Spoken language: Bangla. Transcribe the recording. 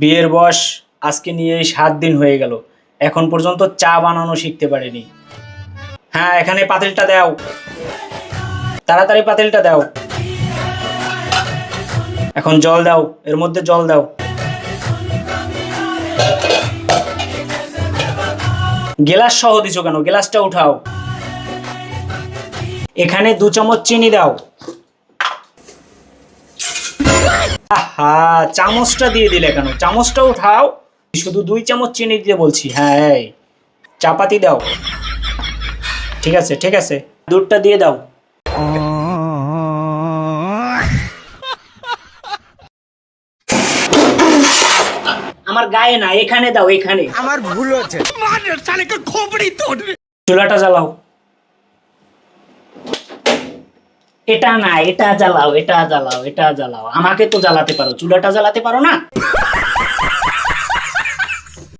বিয়ের বয়স আজকে নিয়ে এই সাত দিন হয়ে গেল। এখন পর্যন্ত চা বানানো শিখতে পারেনি। হ্যাঁ এখানে পাতিলটা দাও। তাড়াতাড়ি পাতিলটা দাও। এখন জল দাও, এর মধ্যে জল দাও। গেলাস সহ দিছো কেন? গেলাসটা উঠাও। এখানে দু চামচ চিনি দাও। আহা চামচটা দিয়ে দিলে কেন? চামচটা উঠাও। শুধু দুই চামচ চিনি দিতে বলছি। হ্যাঁ চাপাতি দাও। ঠিক আছে ঠিক আছে। দুধটা দিয়ে দাও। আমার গায়ে না এখানে দাও এখানে। আমার ভুল হচ্ছে। চুলাটা জ্বালাও। এটা না এটা জ্বালাও এটা জ্বালাও এটা জ্বালাও। আমাকে তো জ্বালাতে পারো, চুলাটা জ্বালাতে পারো না?